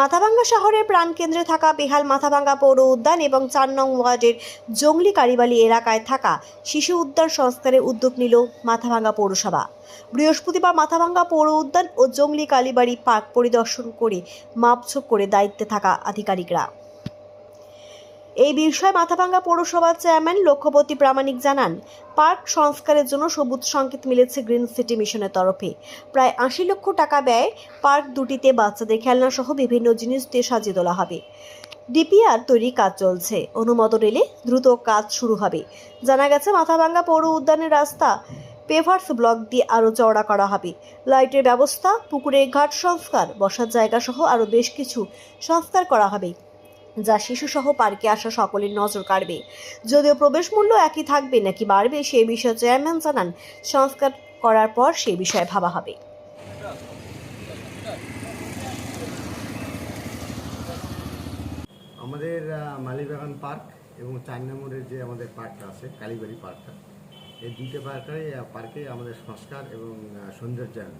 মাথাভাঙ্গা শহরের প্রাণকেন্দ্রে থাকা বেহাল মাথাভাঙ্গা পৌর উদ্যান এবং চার নং ওয়ার্ডের জঙ্গলি কারিবালি এলাকায় থাকা শিশু উদ্যান সংস্কারের উদ্যোগ নিল মাথাভাঙ্গা পৌরসভা। বৃহস্পতিবার মাথাভাঙ্গা পৌর উদ্যান ও জঙ্গলি কালীবাড়ি পার্ক পরিদর্শন করে মাপঝোপ করে দায়িত্বে থাকা আধিকারিকরা। এই বিষয়ে মাথাভাঙ্গা পৌরসভার চেয়ারম্যান লক্ষ্যপতি প্রামাণিক জানান, পার্ক সংস্কারের জন্য সবুজ সংকেত মিলেছে গ্রিন সিটি মিশনের তরফে। প্রায় আশি লক্ষ টাকা ব্যয় পার্ক দুটিতে বাচ্চাদের খেলনা সহ বিভিন্ন জিনিস দিয়ে সাজিয়ে তোলা হবে। ডিপিআর তৈরি কাজ চলছে। অনুমোদন এলে দ্রুত কাজ শুরু হবে। জানা গেছে, মাথাভাঙ্গা পৌর উদ্যানের রাস্তা পেভার্স ব্লক দিয়ে আরও চওড়া করা হবে। লাইটের ব্যবস্থা, পুকুরের ঘাট সংস্কার, বসার জায়গা সহ আরও বেশ কিছু সংস্কার করা হবে। যা শিশুসহ পার্কে আসা সকলের নজর কাড়বে। যদিও প্রবেশ মূল্য একই থাকবে, নাকি বাড়বে সেই বিষয়ে চেয়ারম্যান জানান, সংস্কার করার পর সে বিষয়ে ভাবা হবে। আমাদের মালিবাগান পার্ক এবং চার নম্বরের যে আমাদের পার্কটা আছে, কালীবাড়ি পার্কটা, এই দুইটা পার্কে পার্কে আমাদের সংস্কার এবং সৌন্দর্যায়ন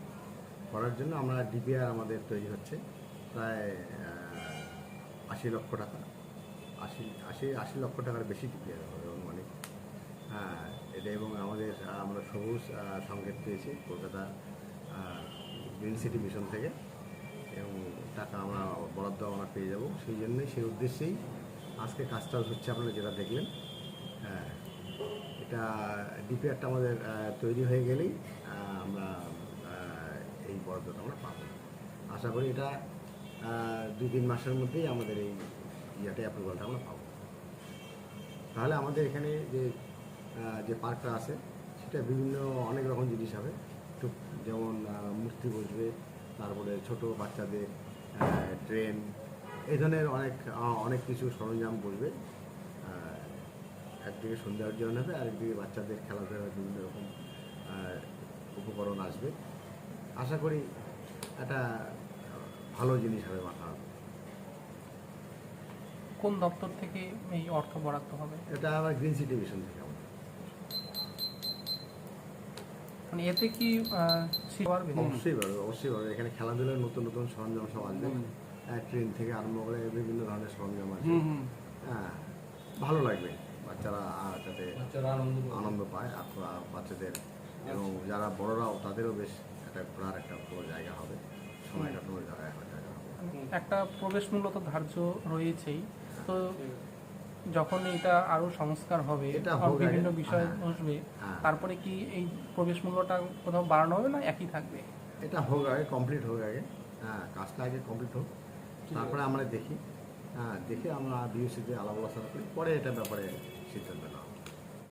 করার জন্য আমরা ডিপিআর আমাদের তৈরি হচ্ছে। প্রায় আশি লক্ষ টাকা। আশি আশি আশি লক্ষ টাকার বেশি ডিপিআর হবে অনুমানিক হ্যাঁ এটা এবং আমাদের আমরা সবুজ সংকেত পেয়েছি কলকাতা গ্রিন সিটি মিশন থেকে এবং টাকা আমরা বরাদ্দ আমরা পেয়ে যাব। সেই জন্যই, সেই উদ্দেশ্যেই আজকে কাজটা হচ্ছে আপনারা যেটা দেখলেন হ্যাঁ এটা ডিপিআরটা আমাদের তৈরি হয়ে গেলেই আমরা এই বরাদ্দটা আমরা পাবো। আশা করি এটা দুই তিন মাসের মধ্যেই আমাদের এই ইয়েটা অ্যাপ্রুভালটা আমরা পাবো। তাহলে আমাদের এখানে যে যে পার্কটা আছে, সেটা বিভিন্ন অনেক রকম জিনিস হবে। যেমন মূর্তি বসবে, তারপরে ছোট বাচ্চাদের ট্রেন এই ধরনের অনেক অনেক কিছু সরঞ্জাম বসবে। একদিকে সৌন্দর্যায়ন হবে, আরেকদিকে বাচ্চাদের খেলাধুলার বিভিন্ন রকম উপকরণ আসবে। আশা করি একটা ভালো জিনিস হবে মাথা কোন দপ্তর থেকে এই অর্থ বরাদ্দ হবে? এটা আবার গ্রিন সিটি মিশন থেকে আমাদের মানে এতে কি পারবে? অবশ্যই পারবে অবশ্যই পারবে। এখানে খেলাধুলার নতুন নতুন সরঞ্জাম সব আসবে। হ্যাঁ, ট্রেন থেকে আরম্ভ করে বিভিন্ন ধরনের সরঞ্জাম আসবে। হ্যাঁ ভালো লাগবে। বাচ্চারা যাতে আনন্দ পায় আর বাচ্চাদের এবং যারা বড়রাও তাদেরও বেশ একটা ঘোরার একটা পুরো জায়গা হবে। সময় কাটানোর জায়গা জায়গা হবে একটা প্রবেশ মূল্য তো ধার্য রয়েছেই। তো যখন এটা আরও সংস্কার হবে। বিভিন্ন বিষয় হ্যাঁ। বসবে হ্যাঁ। তারপরে কি এই প্রবেশ মূল্যটা কোথাও বাড়ানো হবে না একই থাকবে এটা হোক আগে কমপ্লিট হোক আগে হ্যাঁ কাজটা আগে কমপ্লিট হোক তারপরে আমরা দেখি হ্যাঁ দেখে আমরা বিএসিতে আলাপ আলোচনা করি পরে এটা ব্যাপারে সিদ্ধান্ত নেওয়া।